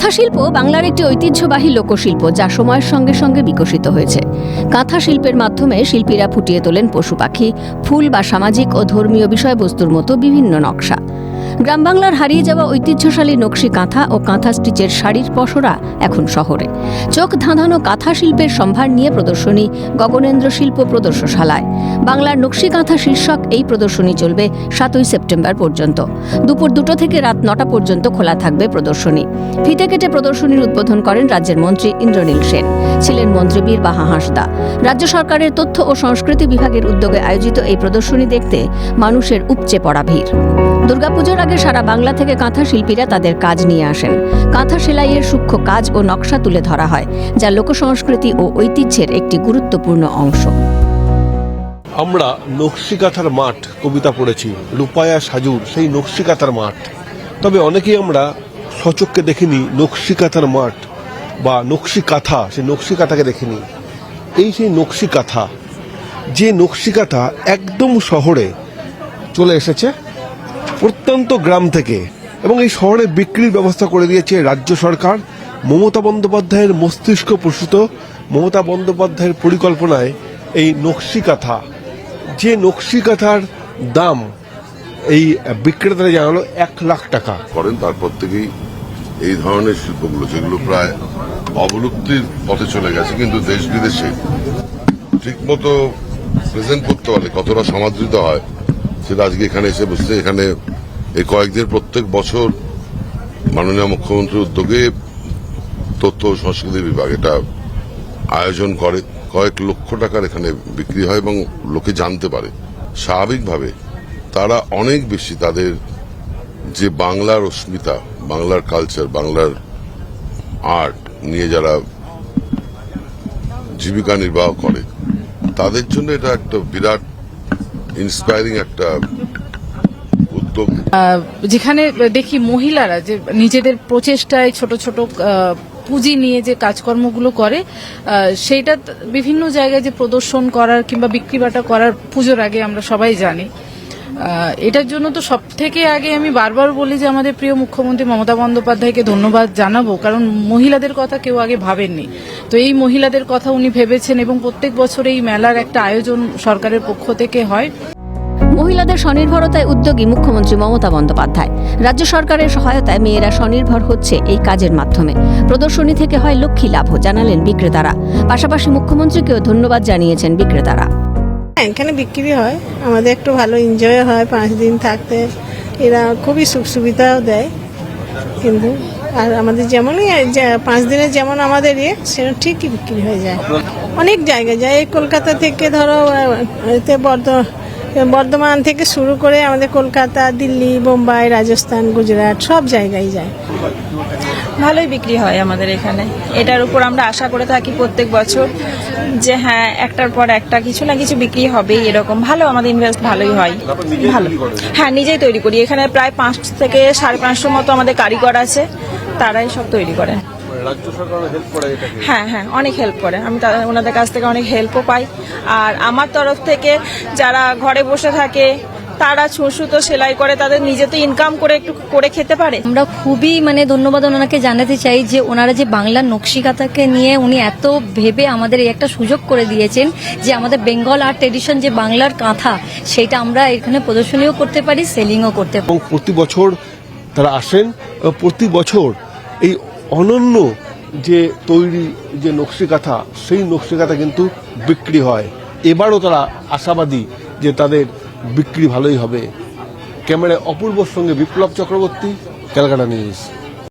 কাঁথা শিল্প বাংলার একটি ঐতিহ্যবাহী লোকশিল্প, যা সময়ের সঙ্গে সঙ্গে বিকশিত হয়েছে। কাঁথা শিল্পের মাধ্যমে শিল্পীরা ফুটিয়ে তোলেন পশু পাখি, ফুল বা সামাজিক ও ধর্মীয় বিষয়বস্তুর মতো বিভিন্ন নকশা। গ্রাম বাংলার হারিয়ে যাওয়া ঐতিহ্যশালী নকশি কাঁথা ও কাঁথা স্টিচের শাড়ির পসরা এখন শহরে। চোখ ধাঁধানো কাঁথা শিল্পের সম্ভার নিয়ে প্রদর্শনী গগনেন্দ্র শিল্প প্রদর্শনশালায় বাংলার নকশি কাঁথা শীর্ষক এই প্রদর্শনী চলবে সাতই সেপ্টেম্বর পর্যন্ত। দুপুর দুটো থেকে রাত নটা পর্যন্ত খোলা থাকবে প্রদর্শনী। ফিতে কেটে প্রদর্শনীর উদ্বোধন করেন রাজ্যের মন্ত্রী ইন্দ্রনীল সেন। ছিলেন মন্ত্রী বীর বাহা হাঁসদা। রাজ্য সরকারের তথ্য ও সংস্কৃতি বিভাগের উদ্যোগে আয়োজিত এই প্রদর্শনী দেখতে মানুষের উপচে পড়া ভিড়। দুর্গাপুজোর আগে সারা বাংলা থেকে কাঁথা শিল্পীরা তাদের কাজ নিয়ে আসেন। কাঁথা সেলাইয়ের সূক্ষ্ম কাজ ও নকশা তুলে ধরা হয়, যা লোকসংস্কৃতি ও ঐতিহ্যের একটি গুরুত্বপূর্ণ অংশ। আমরা নকশিকাথার মাঠ কবিতা পড়েছি, রূপায়া সাজুর সেই নকশিকাথার মাঠ। তবে অনেকেই আমরা সচক্ষে দেখিনি নকশিকাথার মাঠ বা নকশি কাঁথা সেই নকশি কাঁথাকে দেখিনি। এই সেই নকশি কাঁথা যে নকশি কাঁথা একদম শহরে চলে এসেছে প্রত্যন্ত গ্রাম থেকে এবং এই শহরে বিক্রির ব্যবস্থা করে দিয়েছে রাজ্য সরকার, মমতা বন্দ্যোপাধ্যায়ের মস্তিষ্ক প্রসূত, মমতা বন্দ্যোপাধ্যায়ের পরিকল্পনায় এই নকশি কাঁথা যে নকশি কাঁথার দাম এই বিক্রেতারা জানালো এক লাখ টাকা। করেন তারপর থেকেই এই ধরনের শিল্পগুলো, যেগুলো প্রায় অবলুপ্তির পথে চলে গেছে, কিন্তু দেশ বিদেশে ঠিকমতো প্রেজেন্ট করতে পারলে কতটা সমাদৃত হয় সেটা আজকে এখানে এসে বসছে। এখানে এই কয়েকদিন প্রত্যেক বছর মাননীয় মুখ্যমন্ত্রীর উদ্যোগে তথ্য ও সংস্কৃতি বিভাগ এটা আয়োজন করে। কয়েক লক্ষ টাকার এখানে বিক্রি হয় এবং লোকে জানতে পারে। স্বাভাবিকভাবে তারা অনেক বেশি তাদের যে বাংলার অস্মিতা বাংলার কালচার বাংলার আর্ট নিয়ে যারা জীবিকা নির্বাহ করে, তাদের জন্য এটা একটা বিরাট ইন্সপায়ারিং একটা উদ্যোগ। যেখানে দেখি মহিলারা যে নিজেদের প্রচেষ্টায় ছোট ছোট পুঁজি নিয়ে যে কাজকর্মগুলো করে সেইটা বিভিন্ন জায়গায় যে প্রদর্শন করার কিংবা বিক্রি বাটা করার পুজোর আগে আমরা সবাই জানি। এটার জন্য তো সব থেকে আগে আমি বারবার বলি যে আমাদের প্রিয় মুখ্যমন্ত্রী মমতা বন্দ্যোপাধ্যায়কে ধন্যবাদ জানাব, কারণ মহিলাদের কথা কেউ আগে ভাবেননি। তো এই মহিলাদের কথা উনি ভেবেছেন এবং প্রত্যেক বছর এই মেলার একটা আয়োজন সরকারের পক্ষ থেকে হয়। মহিলাদের স্বনির্ভরতায় উদ্যোগী মুখ্যমন্ত্রী মমতা বন্দ্যোপাধ্যায়। রাজ্য সরকারের সহায়তায় মেয়েরা স্বনির্ভর হচ্ছে এই কাজের মাধ্যমে। প্রদর্শনী থেকে হয় লক্ষ্মী লাভ, জানালেন বিক্রেতারা। পাশাপাশি মুখ্যমন্ত্রীকেও ধন্যবাদ জানিয়েছেন বিক্রেতারা। এখানে বিক্রি হয়। আমাদের একটু ভালো এনজয় হয়, পাঁচ দিন থাকতে। এরা খুবই সুখ সুবিধাও দেয়। কিন্তু আর আমাদের যেমনই পাঁচ দিনে যেমন আমাদের ইয়ে সেরকম ঠিকই বিক্রি হয়ে যায়। অনেক জায়গায় যায়। এই কলকাতা থেকে ধরো এতে বর্ধ, বর্ধমান থেকে শুরু করে আমাদের কলকাতা, দিল্লি, বোম্বাই, রাজস্থান, গুজরাট সব জায়গায় যায়। ভালোই বিক্রি হয় আমাদের এখানে। এটার উপর আমরা আশা করে থাকি প্রত্যেক বছর যে হ্যাঁ একটার পর একটা কিছু না কিছু বিক্রি হবেই এরকম। ভালো আমাদের ইনভেস্ট ভালোই হয়। ভালো। হ্যাঁ নিজেই তৈরি করি। এখানে প্রায় পাঁচ থেকে সাড়ে পাঁচশো মতো আমাদের কারিগর আছে। তারাই সব তৈরি করে। হ্যাঁ হ্যাঁ অনেক হেল্প করে। আমি ওনাদের কাছ থেকে অনেক হেল্পও পাই। আর আমার তরফ থেকে যারা ঘরে বসে থাকে তারা ছুঁসুতো সেলাই করে তাদের নিজে তো ইনকাম করে একটু করে খেতে পারে। আমরা খুবই মানে ধন্যবাদ ওনাকে জানাতে চাই যে ওনারা যে বাংলার নকশিকাতাকে নিয়ে উনি এত ভেবে আমাদের এই একটা সুযোগ করে দিয়েছেন যে আমাদের বেঙ্গল আর্ট ট্রেডিশন যে বাংলার কাঁথা সেটা আমরা এখানে প্রদর্শনীও করতে পারি সেলিংও করতে পারি। প্রতি বছর তারা আসেন এবং প্রতি বছর এই অনন্য যে তৈরি যে নকশিকাথা সেই নকশিকাথা কিন্তু বিক্রি হয়। এবারও তারা আশাবাদী যে তাদের বিক্রি ভালোই হবে। ক্যামেরায় অপূর্বর সঙ্গে বিপ্লব চক্রবর্তী ক্যালকাটা নিউজ।